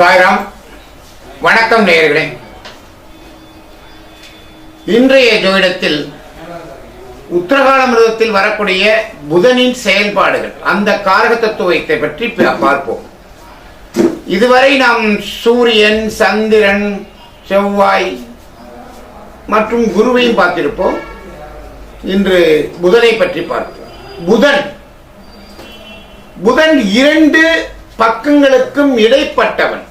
சாய்ராம் வணக்கம் நேயர்களே. இன்றைய ஜோதிடத்தில் உத்தரகால மிருகத்தில் வரக்கூடிய புதனின் செயல்பாடுகள் அந்த காரக தத்துவத்தை பற்றி பார்ப்போம். இதுவரை நாம் சூரியன் சந்திரன் செவ்வாய் மற்றும் குருவையும் பார்த்திருப்போம். இன்று புதனை பற்றி பார்ப்போம். புதன். புதன் இரண்டு பக்கங்களுக்கும் இடைப்பட்டவன்.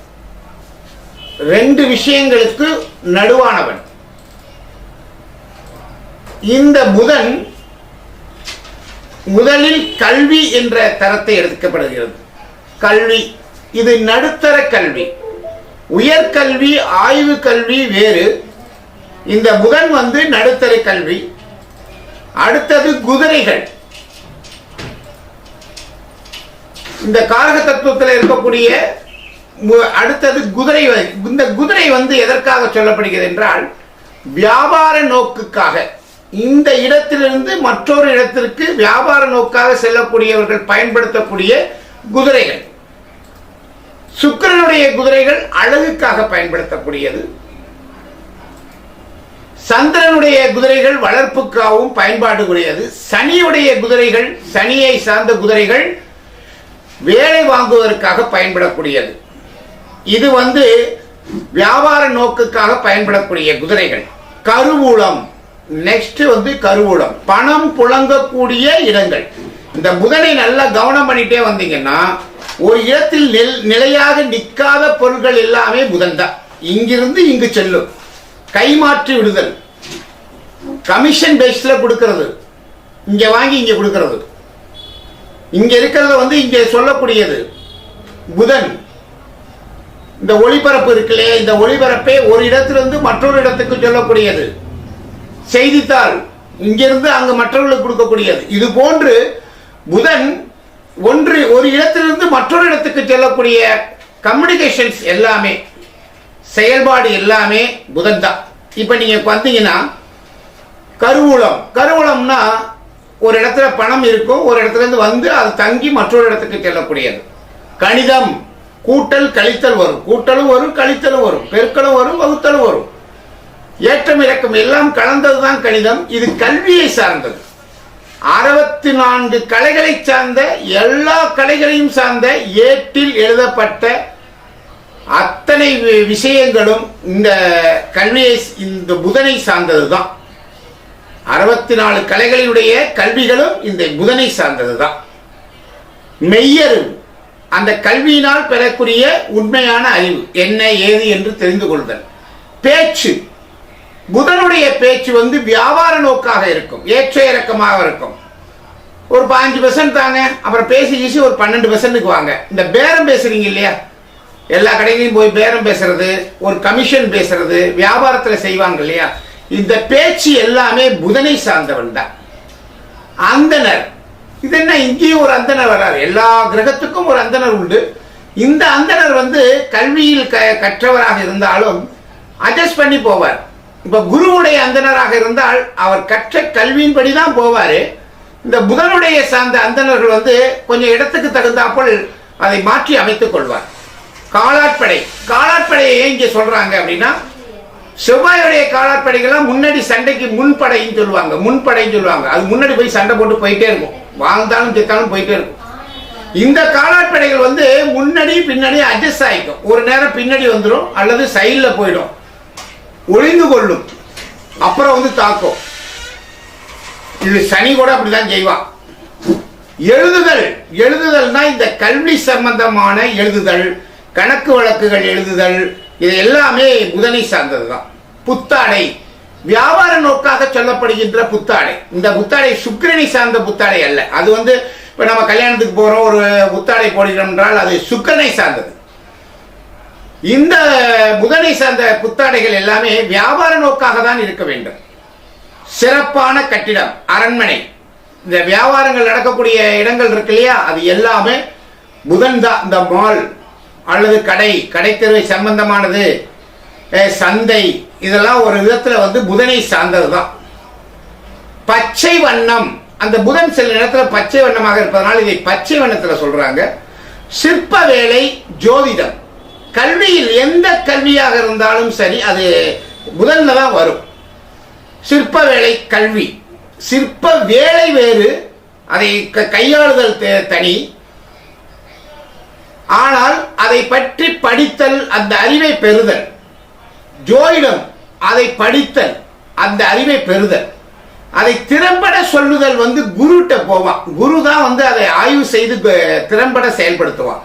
ரெண்டு விஷயங்களுக்கு நடுவானவன். இந்த புதன் முதலில் கல்வி என்ற தரத்தை எடுக்கப்படுகிறது. கல்வி இது நடுத்தர கல்வி. உயர்கல்வி ஆய்வு கல்வி வேறு. இந்த புதன் வந்து நடுத்தர கல்வி. அடுத்தது குதிரைகள். இந்த காரக தத்துவத்தில் இருக்கக்கூடிய அடுத்தது குதிரை இந்த குதிரை வந்து எதற்காக சொல்லப்படுகிறது என்றால் வியாபார நோக்குக்காக. இந்த இடத்திலிருந்து மற்றொரு இடத்திற்கு வியாபார நோக்காக செல்லக்கூடியவர்கள் பயன்படுத்தக்கூடிய குதிரைகள். சுக்கிரனுடைய குதிரைகள் அழகுக்காக பயன்படுத்தக்கூடியது. சந்திரனுடைய குதிரைகள் வளர்ப்புக்காகவும் பயன்பாடுடையது சனியுடைய குதிரைகள் சனியை சார்ந்த குதிரைகள் வேலை வாங்குவதற்காக பயன்படக்கூடியது. இது வந்து வியாபார நோக்குக்காக பயன்படக்கூடிய குதிரைகள். கருவூலம். நெக்ஸ்ட் வந்து கருவூலம். பணம் புழங்கக்கூடிய இடங்கள். இந்த புதனை நல்லா கவனம் பண்ணிட்டே வந்தீங்கன்னா ஒரு இடத்தில் நில்- நிலையாக நிற்காத பொருட்கள் எல்லாமே புதன் தான் இங்கிருந்து இங்கு செல்லும். கைமாற்றி விடுதல். கமிஷன் பேஸில் கொடுக்கறது. இங்கே வாங்கி இங்கே கொடுக்கறது. இங்கே இருக்கிறத வந்து இங்கே சொல்லக்கூடியது. புதன். இந்த ஒளிபரப்பு இருக்கு இல்லையா இந்த ஒளிபரப்பே ஒரு இடத்திலிருந்து மற்றொரு இடத்துக்கு சொல்லக்கூடியது. செய்தித்தாள் இங்கிருந்து அங்கு மற்றவர்களுக்கு கொடுக்கக்கூடியது. இது போன்று புதன் ஒன்று ஒரு இடத்திலிருந்து மற்றொரு இடத்துக்கு செல்லக்கூடிய கம்யூனிகேஷன்ஸ் எல்லாமே செயல்பாடு எல்லாமே புதன் தான். இப்போ நீங்க வந்தீங்கன்னா கருவூலம். கருவூலம்னா ஒரு இடத்துல பணம் இருக்கும் ஒரு இடத்துல இருந்து வந்து அது தங்கி மற்றொரு இடத்துக்கு செல்லக்கூடியது. கணிதம். கூட்டல் கழித்தல் வரும். கூட்டலும் வரும் கழித்தலும் வரும். பெருக்கலும் வரும் வகுத்தலும் வரும். ஏற்றம் இறக்கம் எல்லாம் கலந்ததுதான் கணிதம். இது கல்வியை சார்ந்தது. அறுபத்தி நான்கு கலைகளை சார்ந்த எல்லா கலைகளையும் சார்ந்த ஏட்டில் எழுதப்பட்ட அத்தனை வி- விஷயங்களும் இந்த கல்வியை இந்த புதனை சார்ந்தது தான் அறுபத்தி நாலு கலைகளினுடைய கல்விகளும் இந்த புதனை சார்ந்தது தான் மெய்யறிவு. அந்த கல்வியினால் பெறக்கூடிய உண்மையான அறிவு என்ன ஏது என்று தெரிந்து கொள்தல். பேச்சு. புதனுடைய பேச்சு வந்து வியாபார நோக்காக இருக்கும் ஏற்ற இறக்கமாக இருக்கும். ஒரு பாஞ்சு பெர்சன்ட் தாங்க அப்புறம் பேசி ஈசி ஒரு பன்னெண்டு பெர்சன்ட்டுக்கு வாங்க. இந்த பேரம் பேசுறீங்க இல்லையா? எல்லா கடையிலையும் போய் பேரம் பேசுறது ஒரு கமிஷன் பேசுறது வியாபாரத்தில் செய்வாங்க இல்லையா? இந்த பேச்சு எல்லாமே புதனை சார்ந்தவன் தான். அந்தனர். இது என்ன இங்கேயும் ஒரு அந்தனர் வராரு. எல்லா கிரகத்துக்கும் ஒரு அந்தனர் உண்டு. இந்த அந்தனர் வந்து கல்வியில் க கற்றவராக இருந்தாலும் அட்ஜஸ்ட் பண்ணி போவார். இப்போ குருவுடைய அந்தனராக இருந்தால் அவர் கற்ற கல்வியின்படி தான் போவார். இந்த புதனுடைய சார்ந்த அந்தணர்கள் வந்து கொஞ்சம் இடத்துக்கு தகுந்தாப்போல் அதை மாற்றி அமைத்துக் கொள்வார். காலாட்படை. காலாட்படையை ஏன் இங்கே சொல்கிறாங்க அப்படின்னா செவ்வாயுடைய காலாட்படைகள்லாம் முன்னாடி சண்டைக்கு முன்படைன்னு சொல்லுவாங்க. முன்படைன்னு சொல்லுவாங்க. அது முன்னாடி போய் சண்டை போட்டு போயிட்டே இருக்கும். வாழ்ந்தாலும் செத்தாலும் போயிட்டே இருக்கும். இந்த காலாட்படைகள் வந்து முன்னாடி பின்னாடி அட்ஜஸ்ட் ஆகிக்கும் ஒரு நேரம் பின்னாடி வந்துடும் அல்லது சைடில் போயிடும். ஒளிந்து கொள்ளும். அப்புறம் வந்து தாக்கும். இது சனி கூட அப்படிதான் செய்வான் எழுதுதல். எழுதுதல்னா இந்த கல்வி சம்பந்தமான எழுதுதல் கணக்கு வழக்குகள் எழுதுதல் இது எல்லாமே புதனை சார்ந்ததுதான். புத்தாடை. வியாபார நோக்காக சொல்லப்படுகின்ற புத்தாடை. இந்த புத்தாடை சுக்கிரனை சார்ந்த புத்தாடை அல்ல. அது வந்து இப்ப நம்ம கல்யாணத்துக்கு போறோம் ஒரு புத்தாடை போடுகிறோம் என்றால் அது சுக்கிரனை சார்ந்தது. இந்த புதனை சார்ந்த புத்தாடைகள் எல்லாமே வியாபார நோக்காக தான் இருக்க வேண்டும். சிறப்பான கட்டிடம் அரண்மனை. இந்த வியாபாரங்கள் நடக்கக்கூடிய இடங்கள் இருக்கு இல்லையா? அது எல்லாமே புதன் தான் இந்த மால் அல்லது கடை. கடைத்தெருவை சம்பந்தமானது சந்தை இதெல்லாம் ஒரு விதத்தில் வந்து புதனை சார்ந்தது தான் பச்சை வண்ணம் அந்த புதன் சில நேரத்தில் பச்சை வண்ணமாக இருப்பதனால் இதை பச்சை வண்ணத்தில் சொல்றாங்க. சிற்ப வேலை ஜோதிடம். கல்வியில் எந்த கல்வியாக இருந்தாலும் சரி அது புதன்ல தான் வரும். சிற்ப வேலை கல்வி. சிற்ப வேலை வேறு அதை க- கையாளுதல் தனி. ஆனால் அதை பற்றி படித்தல் அந்த அறிவை பெறுதல். ஜோதிடம் அதை படித்தல் அந்த அறிவை பெறுதல். அதை திறம்பட சொல்லுதல் வந்து குருட்ட போவான். குரு தான் வந்து அதை ஆய்வு செய்து திறம்பட செயல்படுத்துவான்.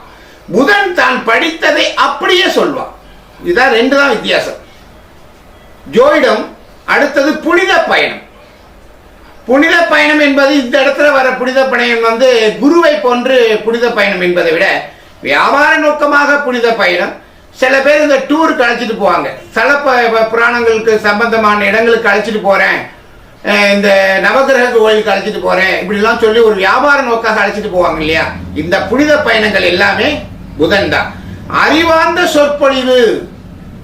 புதன் தான் படித்ததை அப்படியே சொல்வான். இதான் ரெண்டு தான் வித்தியாசம். ஜோயிடம் அடுத்தது புனித பயணம். புனித பயணம் என்பது இந்த இடத்துல வர புனித பயணம் வந்து குருவை போன்று புனித பயணம் என்பதை விட வியாபார நோக்கமாக புனித பயணம் சில பேர் இந்த டூருக்கு அழைச்சிட்டு போவாங்க. சில ப- புராணங்களுக்கு சம்பந்தமான இடங்களுக்கு அழைச்சிட்டு போகிறேன் இந்த நவகிரக கோயிலுக்கு அழைச்சிட்டு போகிறேன் இப்படிலாம் சொல்லி ஒரு வியாபார நோக்காக அழைச்சிட்டு போவாங்க இல்லையா? இந்த புனித பயணங்கள் எல்லாமே புதன் தான். அறிவார்ந்த சொற்பொழிவு.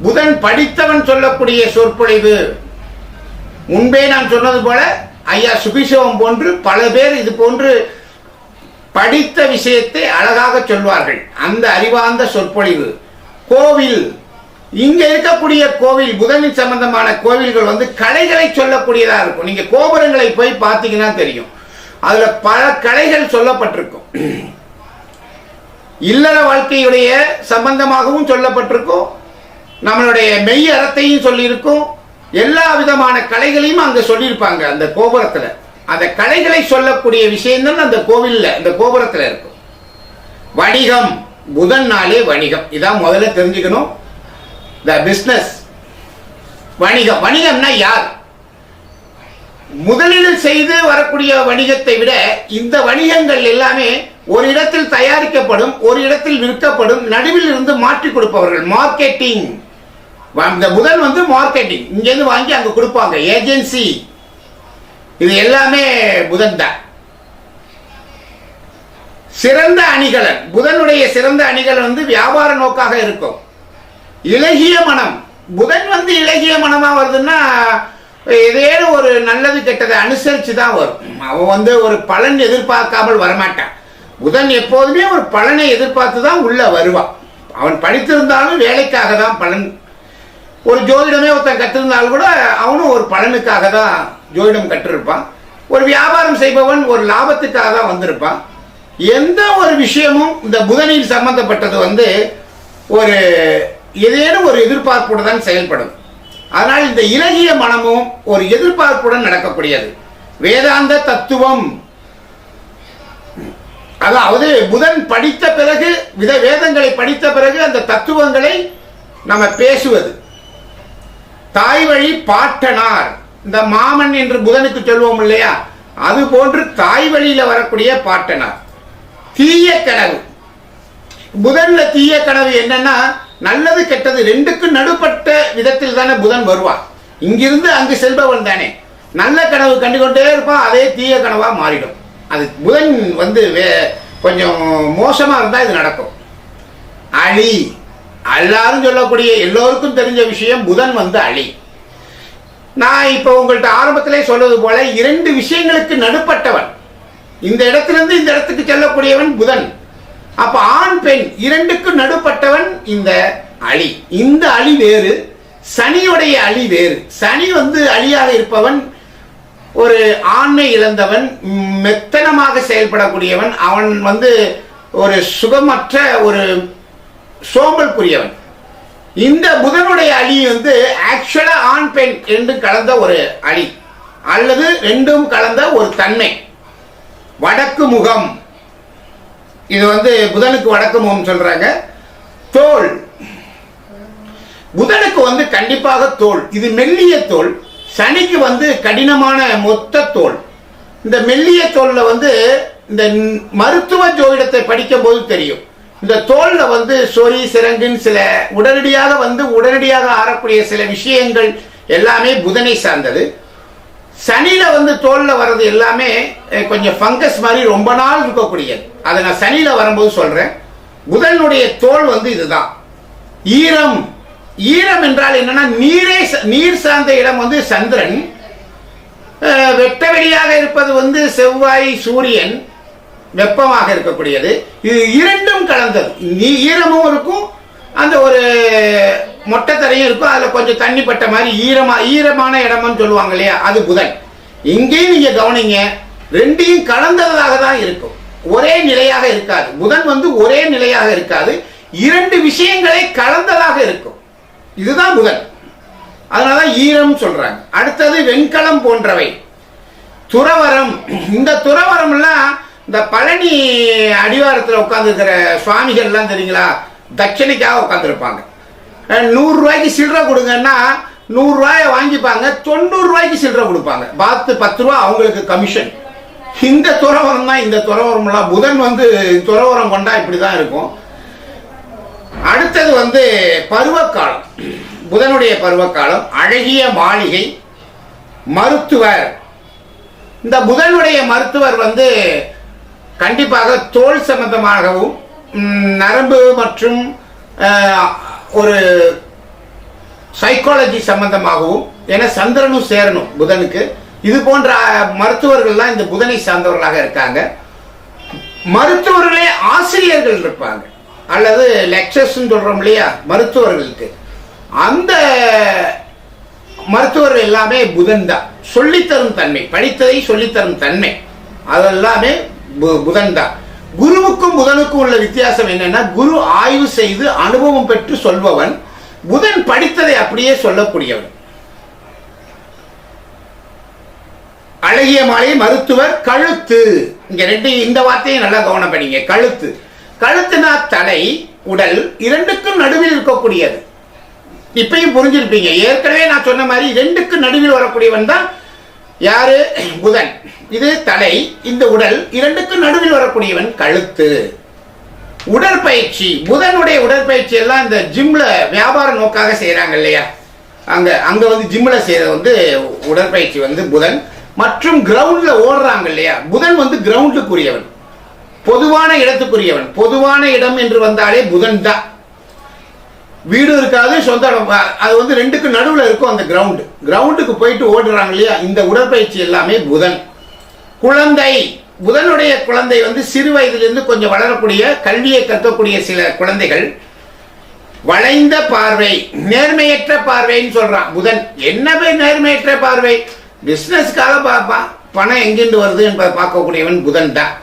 புதன் படித்தவன் சொல்லக்கூடிய சொற்பொழிவு. முன்பே நான் சொன்னது போல ஐயா சுபிசவம் போன்று பல பேர் இது போன்று படித்த விஷயத்தை அழகாக சொல்வார்கள். அந்த அறிவார்ந்த சொற்பொழிவு. கோவில். இங்க இருக்கக்கூடிய கோவில் புதனின் சம்பந்தமான கோவில்கள் வந்து கலைகளை சொல்லக்கூடியதா இருக்கும். நீங்க கோபுரங்களை போய் பார்த்தீங்கன்னா தெரியும். அதுல பல கலைகள் சொல்லப்பட்டிருக்கும். இல்லற வாழ்க்கையுடைய சம்பந்தமாகவும் சொல்லப்பட்டிருக்கும். நம்மளுடைய மெய் அறத்தையும் சொல்லியிருக்கும். எல்லா விதமான கலைகளையும் அங்க சொல்லியிருப்பாங்க அந்த கோபுரத்துல. அந்த கலைகளை சொல்லக்கூடிய விஷயங்கள் அந்த கோவில்ல அந்த கோபுரத்துல இருக்கும். வணிகம். புதன் நாளே வணிகம். இதான் முதல்ல தெரிஞ்சுக்கணும். த பிஸ்னஸ் வணிகம். வணிகம்னா யார்? முதலீடு செய்து வரக்கூடிய வணிகத்தை விட இந்த வணிகங்கள் எல்லாமே ஒரு இடத்தில் தயாரிக்கப்படும் ஒரு இடத்தில் விற்கப்படும் நடுவில் இருந்து மாற்றி கொடுப்பவர்கள். மார்க்கெட்டிங் இந்த புதன் வந்து மார்க்கெட்டிங் இங்கேருந்து வாங்கி அங்க கொடுப்பாங்க. ஏஜென்சி இது எல்லாமே புதன் தான். சிறந்த அணிகலன் புதனுடைய சிறந்த அணிகலன் வந்து வியாபார நோக்காக இருக்கும். இலகிய மனம். புதன் வந்து இலகிய மனமா வருதுன்னா ஏதேனும் ஒரு நல்லது கெட்டதை அனுசரிச்சு தான் வரும். அவன் வந்து ஒரு பலன் எதிர்பார்க்காமல் வரமாட்டான். புதன் எப்போதுமே ஒரு பலனை எதிர்பார்த்து தான் உள்ள வருவான். அவன் படித்திருந்தாலும் வேலைக்காக தான் பலன். ஒரு ஜோதிடமே ஒருத்தன் கற்றிருந்தாலும் கூட அவனும் ஒரு பலனுக்காக தான் ஜோதிடம் கற்றிருப்பான். ஒரு வியாபாரம் செய்பவன் ஒரு லாபத்துக்காக தான் வந்திருப்பான். எந்த ஒரு விஷயமும் இந்த புதனில் சம்பந்தப்பட்டது வந்து ஒரு ஏதேனும் ஒரு எதிர்பார்ப்புடன் தான் செயல்படும். அதனால் இந்த இலகிய மனமும் ஒரு எதிர்பார்ப்புடன் நடக்கக்கூடியது. வேதாந்த தத்துவம். அதாவது புதன் படித்த பிறகு வித வேதங்களை படித்த பிறகு அந்த தத்துவங்களை நம்ம பேசுவது. தாய் வழி பாட்டனார். இந்த மாமன் என்று புதனுக்கு சொல்லுவோம் இல்லையா? அது போன்று தாய் வழியில் வரக்கூடிய பாட்டனார். தீய கடவு புதன்ல தீய கடவு என்னன்னா நல்லது கெட்டது ரெண்டுக்கும் நடுப்பட்ட விதத்தில் தானே புதன் வருவான் இங்கிருந்து அங்கு செல்பவன் தானே. நல்ல கனவு கண்டுகொண்டே இருப்பான் அதே தீய கனவா மாறிடும். அது புதன் வந்து வே- கொஞ்சம் மோசமா இருந்தா இது நடக்கும். அழி. எல்லாரும் சொல்லக்கூடிய எல்லோருக்கும் தெரிஞ்ச விஷயம் புதன் வந்து அழி. நான் இப்போ உங்கள்கிட்ட ஆரம்பத்திலே சொல்வது போல இரண்டு விஷயங்களுக்கு நடுப்பட்டவன். இந்த இடத்திலிருந்து இந்த இடத்துக்கு செல்லக்கூடியவன் புதன். அப்ப ஆண் பெண் இரண்டுக்கும் நடுப்பட்டவன் இந்த அழி இந்த அழி வேறு சனியுடைய அழி வேறு. சனி வந்து அழியாக இருப்பவன் ஒரு ஆண்மை இழந்தவன் மெத்தனமாக செயல்படக்கூடியவன் அவன் வந்து ஒரு சுகமற்ற ஒரு சோம்பல்குரியவன். இந்த புதனுடைய அழி வந்து ஆக்சுவலா ஆண் பெண் என்று கலந்த ஒரு அழி அல்லது ரெண்டும் கலந்த ஒரு தன்மை. வடக்கு முகம். இது வந்து புதனுக்கு வடக்கு முகம் சொல்றாங்க. தோல். புதனுக்கு வந்து கண்டிப்பாக தோல். இது மெல்லிய தோல். சனிக்கு வந்து கடினமான மொத்த தோல். இந்த மெல்லிய தோல்ல வந்து இந்த மருத்துவ ஜோதிடத்தை படிக்கும் போது தெரியும். இந்த தோல்ல வந்து சொறி சிறங்குன்னு சில உடனடியாக வந்து உடனடியாக ஆறக்கூடிய சில விஷயங்கள் எல்லாமே புதனை சார்ந்தது. சனியில வந்து தோல்ல வர்றது எல்லாமே கொஞ்சம் ஃபங்கஸ் மாதிரி ரொம்ப நாள் இருக்கக்கூடியது. அதை நான் சனியில வரும்போது சொல்றேன். புதனுடைய தோல் வந்து இதுதான். ஈரம். ஈரம் என்றால் என்னன்னா நீரே நீர் சார்ந்த இடம் வந்து சந்திரன். வெட்ட வெளியாக இருப்பது வந்து செவ்வாய் சூரியன். வெப்பமாக இருக்கக்கூடியது. இது இரண்டும் கலந்தது. நீ ஈரமும் இருக்கும். அந்த ஒரு மொட்டை தரையும் இருக்கும் அதில் கொஞ்சம் தண்ணி பட்ட மாதிரி ஈரமாக ஈரமான இடம்னு சொல்லுவாங்க இல்லையா? அது புதன் இங்கேயும் நீங்கள் கவனிங்க ரெண்டையும் கலந்ததாக தான் இருக்கும். ஒரே நிலையாக இருக்காது. புதன் வந்து ஒரே நிலையாக இருக்காது. இரண்டு விஷயங்களை கலந்ததாக இருக்கும். இதுதான் புதன். அதனாலதான் ஈரம் சொல்றாங்க. அடுத்தது வெண்கலம் போன்றவை. துறவரம். இந்த துறவரம்லாம் இந்த பழனி அடிவாரத்தில் உட்காந்துருக்கிற சுவாமிகள்லாம் தெரியுங்களா? தட்சணைக்காக உட்காந்துருப்பாங்க நூறுரூவாய்க்கு சில்லறை கொடுங்கன்னா நூறுரூவாயை வாங்கிப்பாங்க தொண்ணூறு ரூபாய்க்கு சில்லறை கொடுப்பாங்க. பார்த்து பத்து ரூபா அவங்களுக்கு கமிஷன் இந்த துறவரம் தான் இந்த துறவரம்லாம் புதன் வந்து துறவரம் கொண்டா இப்படி தான் இருக்கும். அடுத்தது வந்து பருவக்காலம். புதனுடைய பருவக்காலம் அழகிய மாளிகை மருத்துவர். இந்த புதனுடைய மருத்துவர் வந்து கண்டிப்பாக தோல் சம்பந்தமாகவும் நரம்பு மற்றும் ஒரு சைக்காலஜி சம்பந்தமாகவும் ஏன்னா சந்திரனும் சேரணும் புதனுக்கு. இது போன்ற மருத்துவர்கள்லாம் இந்த புதனை சார்ந்தவர்களாக இருக்காங்க. மருத்துவர்களே ஆசிரியர்கள் இருப்பாங்க. அல்லது லெக்சர்ஸ் சொல்றோம் இல்லையா? மருத்துவர்களுக்கு. அந்த மருத்துவர்கள் எல்லாமே புதன் தான். சொல்லித்தரும் தன்மை படித்ததை சொல்லித்தரும் தன்மை. அதெல்லாமே பு- புதன் தான். குருவுக்கும் புதனுக்கும் உள்ள வித்தியாசம் என்னன்னா குரு ஆய்வு செய்து அனுபவம் பெற்று சொல்பவன் புதன் படித்ததை அப்படியே சொல்லக்கூடியவன். அழகிய மாலை மருத்துவர் கழுத்து. இங்க ரெண்டு இந்த வார்த்தையை நல்லா கவனம் பண்ணீங்க கழுத்து. கழுத்துனா தலை உடல் இரண்டுக்கும் நடுவில் இருக்கக்கூடியது. இப்பயும் புரிஞ்சிருப்பீங்க. ஏற்கனவே நான் சொன்ன மாதிரி ரெண்டுக்கு நடுவில் வரக்கூடியவன் தான் யாரு? புதன். இது தலை. இந்த உடல் இரண்டுக்கு நடுவில் வரக்கூடியவன் கழுத்து. உடற்பயிற்சி. புதனுடைய உடற்பயிற்சி எல்லாம் இந்த ஜிம்ல வியாபார நோக்காக செய்யறாங்க இல்லையா? அங்க அங்க வந்து ஜிம்ல செய்யற வந்து உடற்பயிற்சி வந்து புதன். மற்றும் கிரவுண்ட்ல ஓடுறாங்க இல்லையா? புதன் வந்து கிரவுண்டுக்குரியவன் பொதுவான இடத்துக்குரியவன். பொதுவான இடம் என்று வந்தாலே புதன் தான் வீடு இருக்காது சொந்த இடம் அது வந்து ரெண்டுக்கு நடுவில் இருக்கும் அந்த கிரவுண்டு கிரவுண்டுக்கு போயிட்டு ஓடுறாங்க இல்லையா? இந்த உடற்பயிற்சி எல்லாமே புதன். குழந்தை. புதனுடைய குழந்தை வந்து சிறு வயதிலிருந்து கொஞ்சம் வளரக்கூடிய கல்வியை கற்கக்கூடிய சில குழந்தைகள். வளைந்த பார்வை. நேர்மையற்ற பார்வைன்னு சொல்றான் புதன். என்ன நேர்மையற்ற பார்வை? பிசினஸ்க்காக பார்ப்பான் பணம் எங்கிருந்து வருது என்பதை பார்க்கக்கூடியவன் புதன் தான்.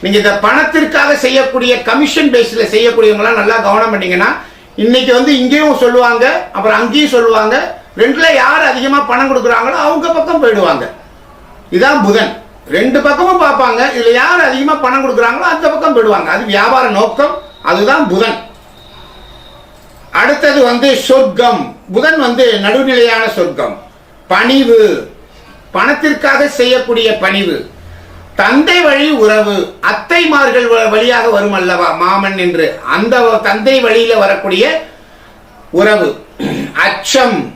நீங்க இந்த பணத்திற்காக செய்யக்கூடிய கமிஷன் பேஸ்ல செய்யக்கூடியவங்களாம் நல்லா கவனம் பண்ணீங்கன்னா இன்னைக்கு வந்து இங்கேயும் சொல்லுவாங்க அப்புறம் அங்கேயும் சொல்லுவாங்க. ரெண்டுல யார் அதிகமாக பணம் கொடுக்குறாங்களோ அவங்க பக்கம் போயிடுவாங்க. இதான் புதன். ரெண்டு பக்கமும் பார்ப்பாங்க. இதில் யார் அதிகமாக பணம் கொடுக்குறாங்களோ அந்த பக்கம் போயிடுவாங்க. அது வியாபார நோக்கம். அதுதான் புதன். அடுத்தது வந்து சொர்க்கம். புதன் வந்து நடுநிலையான சொர்க்கம். பணிவு. பணத்திற்காக செய்யக்கூடிய பணிவு. தந்தை வழி உறவு அத்தைமார்கள் வ- வழியாக வரும் அல்லவா மாமன் என்று. அந்த தந்தை வழியில வரக்கூடிய உறவு. அச்சம்.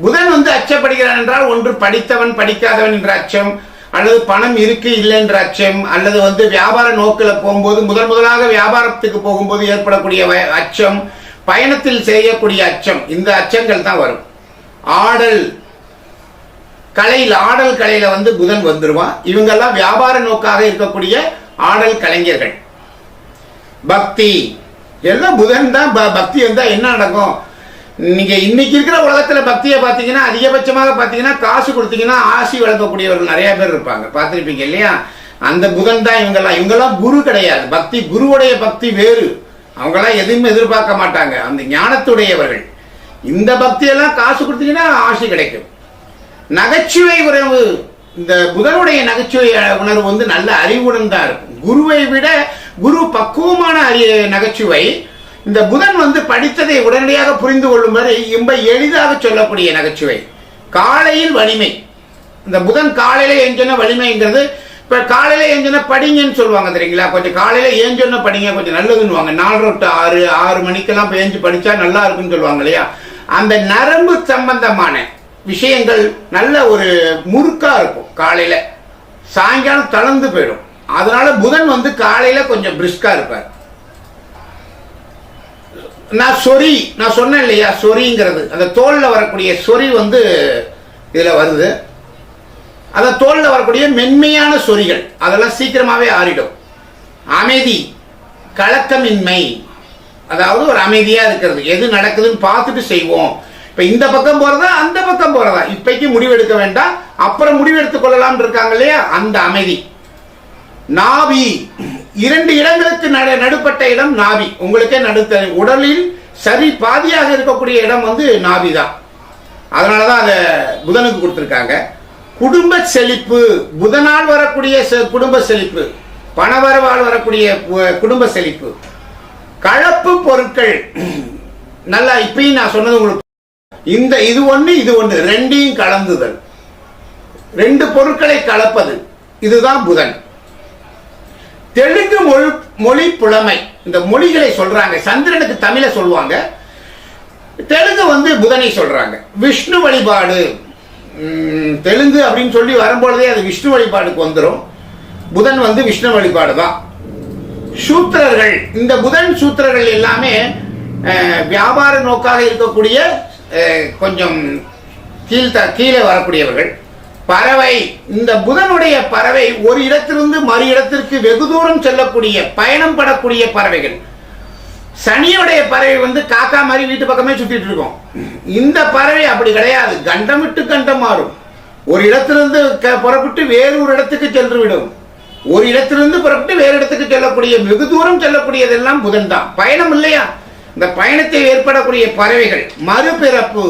புதன் வந்து அச்சப்படுகிறான் என்றால் ஒன்று படித்தவன் படிக்காதவன் என்ற அச்சம் அல்லது பணம் இருக்கு இல்லை என்ற அச்சம் அல்லது வந்து வியாபார நோக்கில் போகும்போது முதல் முதலாக வியாபாரத்துக்கு போகும்போது ஏற்படக்கூடிய அச்சம் பயணத்தில் செய்யக்கூடிய அச்சம் இந்த அச்சங்கள் தான் வரும். ஆடல். கலையில் ஆடல் கலையில வந்து புதன் வந்துருவான். இவங்கெல்லாம் வியாபார நோக்காக இருக்கக்கூடிய ஆடல் கலைஞர்கள். பக்தி. எல்லாம் புதன் தான். ப- பக்தி வந்தால் என்ன நடக்கும்? நீங்க இன்னைக்கு இருக்கிற உலகத்துல பக்தியை பார்த்தீங்கன்னா அதிகபட்சமாக பார்த்தீங்கன்னா காசு கொடுத்தீங்கன்னா ஆசி வளர்க்கக்கூடியவர்கள் நிறைய பேர் இருப்பாங்க. பார்த்துருப்பீங்க இல்லையா? அந்த புதன் தான் இவங்கெல்லாம். இவங்கெல்லாம் குரு கிடையாது. பக்தி குருவுடைய பக்தி வேறு. அவங்கெல்லாம் எதுவுமே எதிர்பார்க்க மாட்டாங்க. அந்த ஞானத்துடையவர்கள். இந்த பக்தியெல்லாம் காசு கொடுத்தீங்கன்னா ஆசி கிடைக்கும். நகைச்சுவை உறவு இந்த புதனுடைய நகைச்சுவை உணர்வு வந்து நல்ல அறிவுடன் தான் இருக்கும் குருவை விட குரு பக்குவமான அறி நகைச்சுவை. இந்த புதன் வந்து படித்ததை உடனடியாக புரிந்து கொள்ளும் வரை இம்ப எளிதாக சொல்லக்கூடிய நகைச்சுவை. காலையில் வலிமை. இந்த புதன் காலையில எஞ்சன வலிமைங்கிறது இப்ப காலையில ஏஞ்சன படிங்கன்னு சொல்லுவாங்க தெரியுங்களா? கொஞ்சம் காலையில ஏஞ்சொன்ன படிங்க கொஞ்சம் நல்லதுன்னுவாங்க. நாலு டு ஆறு ஆறு மணிக்கெல்லாம் இப்ப ஏஞ்சு படிச்சா நல்லா இருக்குன்னு சொல்லுவாங்க இல்லையா? அந்த நரம்பு சம்பந்தமான விஷயங்கள் நல்ல ஒரு முறுக்காக இருக்கும் காலையில். சாயங்காலம் தளர்ந்து போயிடும். அதனால புதன் வந்து காலையில் கொஞ்சம் பிரிஸ்காக இருப்பார். நான் சொறி நான் சொன்னேன் இல்லையா? சொறிங்கிறது. அந்த தோலில் வரக்கூடிய சொறி வந்து இதில் வருது. அந்த தோலில் வரக்கூடிய மென்மையான சொறிகள் அதெல்லாம் சீக்கிரமாகவே ஆறிடும். அமைதி கலக்கமின்மை. அதாவது ஒரு அமைதியாக இருக்கிறது. எது நடக்குதுன்னு பார்த்துட்டு செய்வோம். இப்ப இந்த பக்கம் போறதா அந்த பக்கம் போறதா? இப்பைக்கு முடிவெடுக்க வேண்டாம். அப்புறம் முடிவெடுத்துக் கொள்ளலாம் இருக்காங்க இல்லையா? அந்த அமைதி. நாவி இரண்டு இடங்களுக்கு நடு நடுப்பட்ட இடம் நாவி உங்களுக்கே நடுத்த உடலில் சரி பாதியாக இருக்கக்கூடிய இடம் வந்து நாவி தான். அதனாலதான் அதை புதனுக்கு கொடுத்துருக்காங்க. குடும்ப செழிப்பு. புதனால் வரக்கூடிய செ- குடும்ப செழிப்பு. பணவரவால் வரக்கூடிய குடும்ப செழிப்பு. கலப்பு பொருட்கள். நல்லா இப்பயும் நான் சொன்னது உங்களுக்கு இந்த இது ஒண்ணு இது ஒண்ணு. ரெண்டையும் கலந்துதல். ரெண்டு பொருட்களை கலப்பது. இதுதான் புதன். தெலுங்கு மொழி மொழி புலமை. இந்த மொழிகளை சொல்றாங்க. சந்திரனுக்கு தமிழை சொல்லுவாங்க. தெலுங்கு வந்து புதனை சொல்றாங்க. விஷ்ணு வழிபாடு. தெலுங்கு அப்படின்னு சொல்லி வரும்பொழுதே அது விஷ்ணு வழிபாடுக்கு வந்துடும் புதன் வந்து விஷ்ணு வழிபாடு தான். சூத்திரர்கள். இந்த புதன் சூத்திரர்கள் எல்லாமே அஹ், வியாபார நோக்காக இருக்கக்கூடிய கொஞ்சம் கீழ்த்த கீழே வரக்கூடியவர்கள் பறவை இந்த புதனுடைய பறவை ஒரு இடத்திலிருந்து மறு இடத்திற்கு வெகு தூரம் செல்லக்கூடிய பயணம் படக்கூடிய பறவைகள். சனியுடைய பறவை வந்து காக்கா மாதிரி வீட்டு பக்கமே சுத்திட்டு இருக்கோம். இந்த பறவை அப்படி கிடையாது. கண்டம் விட்டு கண்டம் மாறும். ஒரு இடத்திலிருந்து க- புறப்பட்டு வேறு ஒரு இடத்துக்கு சென்று விடும் ஒரு இடத்திலிருந்து புறப்பட்டு வேறு இடத்துக்கு செல்லக்கூடிய வெகு தூரம் செல்லக்கூடியதெல்லாம் புதன் தான் பயணம் இல்லையா? இந்த பயணத்தில் ஏற்படக்கூடிய பறவைகள் மறுபிறப்பு.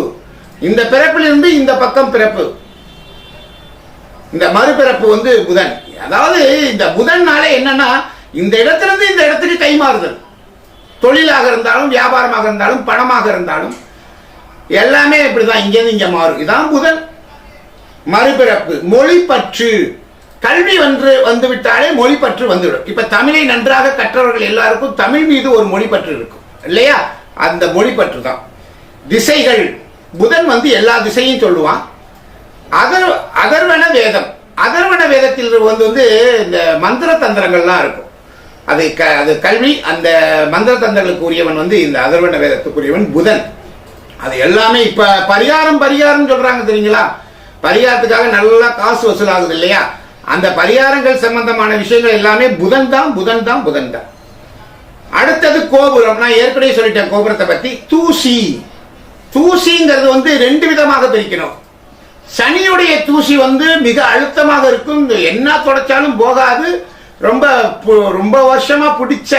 இந்த பிறப்பிலிருந்து இந்த பக்கம் பிறப்பு. இந்த மறுபிறப்பு வந்து புதன். அதாவது இந்த புதன்னால என்னன்னா இந்த இடத்திலிருந்து இந்த இடத்துக்கு கைமாறுதல் தொழிலாக இருந்தாலும் வியாபாரமாக இருந்தாலும் பணமாக இருந்தாலும் எல்லாமே இப்படிதான் இங்கேருந்து இங்க மாறும். இதான் புதன். மறுபிறப்பு. மொழி பற்று கல்வி வந்து வந்துவிட்டாலே மொழி பற்று வந்துவிடும். இப்ப தமிழை நன்றாக கற்றவர்கள் எல்லாருக்கும் தமிழ் மீது ஒரு மொழி பற்று இருக்கும். இல்லையா? அந்த மொழிப்பற்று தான் திசைகள். புதன் வந்து எல்லா திசையும் சொல்லுவான். அதர் அதர்வன வேதம். அதர்வன வேதத்தில் வந்து வந்து இந்த மந்திர தந்திரங்கள்லாம் இருக்கும். அது க அது கல்வி அந்த மந்திர தந்திரங்களுக்கு உரியவன் வந்து இந்த அதர்வன வேதத்துக்குரியவன் புதன். அது எல்லாமே இப்போ பரிகாரம் பரிகாரம் சொல்கிறாங்க தெரியுங்களா? பரிகாரத்துக்காக நல்லா காசு வசூலாகுது இல்லையா? அந்த பரிகாரங்கள் சம்பந்தமான விஷயங்கள் எல்லாமே புதன் தான் புதன் தான் புதன் தான். அடுத்தது கோபுரம். நான் ஏற்கனவே சொல்லிட்டேன் கோபுரத்தை பத்தி. தூசி. தூசிங்கிறது வந்து ரெண்டு விதமாக பிரிக்கணும். சனியுடைய தூசி வந்து மிக அழுத்தமாக இருக்கும். என்ன தொடச்சாலும் போகாது. ரொம்ப பு- ரொம்ப வருஷமா பிடிச்ச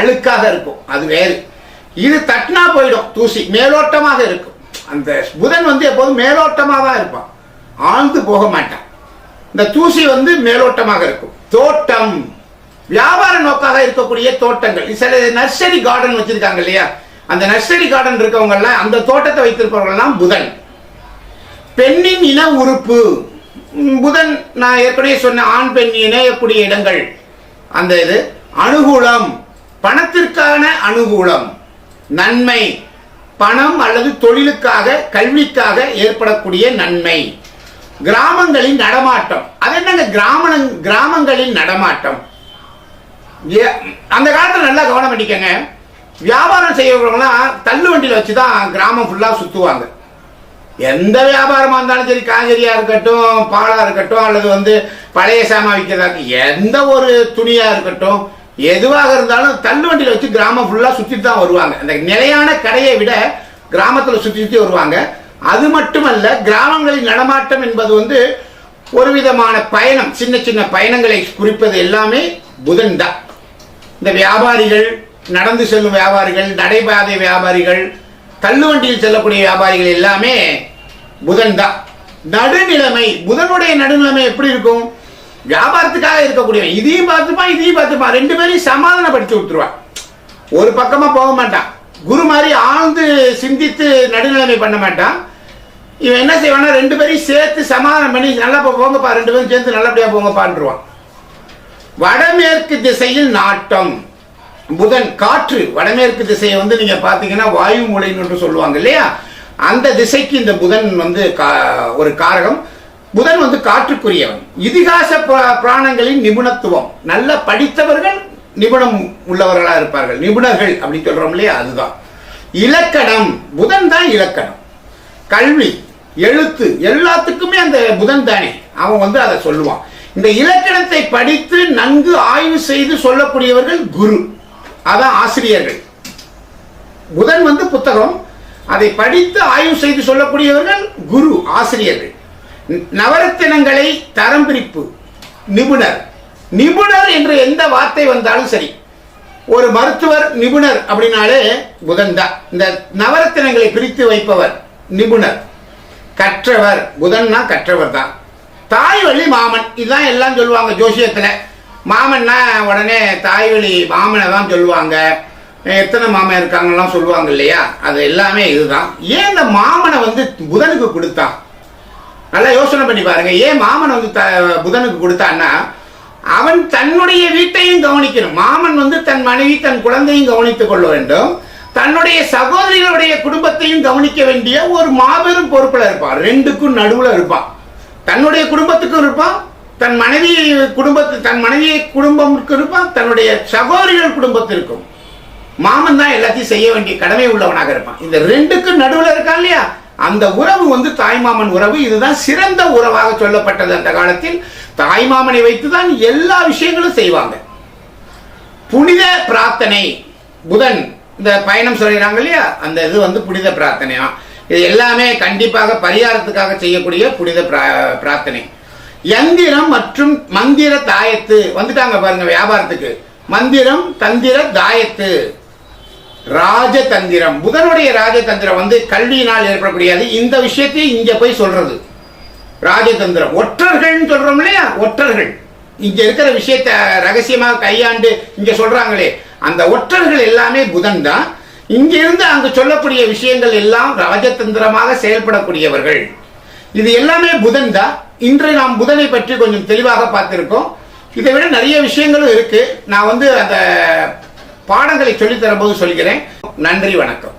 அழுக்காக இருக்கும். அது வேறு. இது தட்டினா போயிடும் தூசி. மேலோட்டமாக இருக்கும். அந்த புதன் வந்து எப்போதும் மேலோட்டமாக தான் இருப்பான். ஆழ்ந்து போக மாட்டான். இந்த தூசி வந்து மேலோட்டமாக இருக்கும். தோட்டம். வியாபார நோக்காக இருக்கக்கூடிய தோட்டங்கள். சில நர்சரி கார்டன் வச்சிருக்காங்க இல்லையா? அந்த நர்சரி கார்டன் இருக்கவங்கெல்லாம் அந்த தோட்டத்தை வைத்திருப்பவர்கள்லாம் புதன். பெண்ணின் இன உறுப்பு. புதன் நான் ஏற்கனவே சொன்ன ஆண் பெண் இணையக்கூடிய இடங்கள். அந்த இது அனுகூலம். பணத்திற்கான அனுகூலம். நன்மை. பணம் அல்லது தொழிலுக்காக கல்விக்காக ஏற்படக்கூடிய நன்மை. கிராமங்களின் நடமாட்டம். அது என்னங்க கிராம கிராமங்களின் நடமாட்டம்? அந்த காலத்தில் நல்லா கவனம் பண்ணிக்கங்க வியாபாரம் செய்யறவங்கலாம் தள்ளு வண்டியில் வச்சு தான் கிராமம் ஃபுல்லாக சுற்றுவாங்க எந்த வியாபாரமாக இருந்தாலும் சரி காய்கறியாக இருக்கட்டும் பாலாக இருக்கட்டும் அல்லது வந்து பழைய சாமான் விற்கிறதா எந்த ஒரு துணியாக இருக்கட்டும் எதுவாக இருந்தாலும் தள்ளு வண்டியில் வச்சு கிராமம் ஃபுல்லாக சுற்றி தான் வருவாங்க. அந்த நிலையான கடையை விட கிராமத்தில் சுற்றி சுற்றி வருவாங்க. அது மட்டுமல்ல கிராமங்களின் நடமாட்டம் என்பது வந்து ஒரு விதமான பயணம். சின்ன சின்ன பயணங்களை குறிப்பது எல்லாமே புதன் தான். இந்த வியாபாரிகள் நடந்து செல்லும் வியாபாரிகள் நடைபாதை வியாபாரிகள் தள்ளுவண்டியில் செல்லக்கூடிய வியாபாரிகள் எல்லாமே புதன் தான் நடுநிலைமை புதனுடைய நடுநிலைமை எப்படி இருக்கும்? வியாபாரத்துக்காக இருக்கக்கூடியவன். இதையும் பார்த்துப்பான் இதையும் பார்த்துப்பான் ரெண்டு பேரையும் சமாதானப்படுத்தி விட்டுருவான் ஒரு பக்கமா போக மாட்டான். குரு மாதிரி ஆழ்ந்து சிந்தித்து நடுநிலைமை பண்ண மாட்டான். இவன் என்ன செய்வான்னா ரெண்டு பேரையும் சேர்த்து சமாதானம் பண்ணி நல்லா போங்கப்பா ரெண்டு பேரும் சேர்ந்து நல்லபடியா போங்கப்பான்றுவான் வடமேற்கு திசையில் நாட்டம். புதன் காற்று வடமேற்கு திசையை வந்து நீங்க பாத்தீங்கன்னா வாயு மூலைன்னு என்று சொல்லுவாங்க இல்லையா? அந்த திசைக்கு இந்த புதன் வந்து கா- ஒரு காரகம். புதன் வந்து காற்றுக்குரியவன். இதிகாச புராணங்களின் நிபுணத்துவம். நல்ல படித்தவர்கள் நிபுணம் உள்ளவர்களா இருப்பார்கள். நிபுணர்கள் அப்படின்னு சொல்றோம் இல்லையா? அதுதான். இலக்கணம். புதன் தான் இலக்கணம். கல்வி எழுத்து எல்லாத்துக்குமே அந்த புதன் தானே. அவன் வந்து அதை சொல்லுவான். இந்த இலக்கணத்தை படித்து நன்கு ஆய்வு செய்து சொல்லக்கூடியவர்கள் குரு. அதான் ஆசிரியர்கள். புதன் வந்து புத்தகம். அதை படித்து ஆய்வு செய்து சொல்லக்கூடியவர்கள் குரு ஆசிரியர்கள். நவரத்தினங்களை தரம் பிரிப்பு நிபுணர். நிபுணர் என்று எந்த வார்த்தை வந்தாலும் சரி. ஒரு மருத்துவர் நிபுணர் அப்படின்னாலே புதன் தான். இந்த நவரத்தினங்களை பிரித்து வைப்பவர் நிபுணர். கற்றவர் புதன்னா கற்றவர் தான். தாய் வழி மாமன். இதுதான் எல்லாம் சொல்லுவாங்க ஜோசியத்தில். மாமன்னா உடனே தாய் வழி மாமனை தான் சொல்லுவாங்க. எத்தனை மாமன் இருக்காங்கலாம் சொல்லுவாங்க இல்லையா? அது எல்லாமே இதுதான். ஏன் இந்த மாமனை வந்து புதனுக்கு கொடுத்தான்? நல்லா யோசனை பண்ணி பாருங்க. ஏன் மாமன் வந்து த புதனுக்கு கொடுத்தான்னா அவன் தன்னுடைய வீட்டையும் கவனிக்கணும். மாமன் வந்து தன் மனைவி தன் குழந்தையும் கவனித்துக் கொள்ள வேண்டும். தன்னுடைய சகோதரிகளுடைய குடும்பத்தையும் கவனிக்க வேண்டிய ஒரு மாபெரும் பொறுப்பில் இருப்பான். ரெண்டுக்கும் நடுவில் இருப்பான். தன்னுடைய குடும்பத்துக்கும் இருப்பான் தன் மனைவி குடும்பத்து தன் மனைவி குடும்பமுக்கு இருப்பான் தன்னுடைய சகோதரிகள் குடும்பத்திற்கும். மாமன் தான் எல்லாத்தையும் செய்ய வேண்டிய கடமை உள்ளவனாக இருப்பான். இந்த ரெண்டுக்கும் நடுவில் இருக்கான் இல்லையா? அந்த உறவு வந்து தாய்மாமன் உறவு. இதுதான் சிறந்த உறவாக சொல்லப்பட்டது அந்த காலத்தில். தாய்மாமனை வைத்து தான் எல்லா விஷயங்களும் செய்வாங்க. புனித பிரார்த்தனை. புதன் இந்த பயணம் சொல்லிடுறாங்க இல்லையா? அந்த இது வந்து புனித பிரார்த்தனையா இது எல்லாமே கண்டிப்பாக பரிகாரத்துக்காக செய்யக்கூடிய புனித பிரா- பிரார்த்தனை. யந்திரம் மற்றும் மந்திர தாயத்து வந்துட்டாங்க பாருங்க வியாபாரத்துக்கு. மந்திரம் தந்திர தாயத்து. ராஜதந்திரம். புதனுடைய ராஜதந்திரம் வந்து கல்வியினால் ஏற்படக்கூடியது. இந்த விஷயத்தையும் இங்க போய் சொல்றது. ராஜதந்திரம். ஒற்றர்கள்னு சொல்றோம் இல்லையா? ஒற்றர்கள். இங்க இருக்கிற விஷயத்தை ரகசியமாக கையாண்டு இங்க சொல்றாங்களே. அந்த ஒற்றர்கள் எல்லாமே புதன் தான். இங்கிருந்து அங்கு சொல்லக்கூடிய விஷயங்கள் எல்லாம் ராஜதந்திரமாக செயல்படக்கூடியவர்கள். இது எல்லாமே புதன் தான். இன்று நாம் புதனை பற்றி கொஞ்சம் தெளிவாக பார்த்துருக்கோம். இதை விட நிறைய விஷயங்களும் இருக்கு. நான் வந்து அந்த பாடங்களை சொல்லித் தரும்போது சொல்கிறேன். நன்றி வணக்கம்.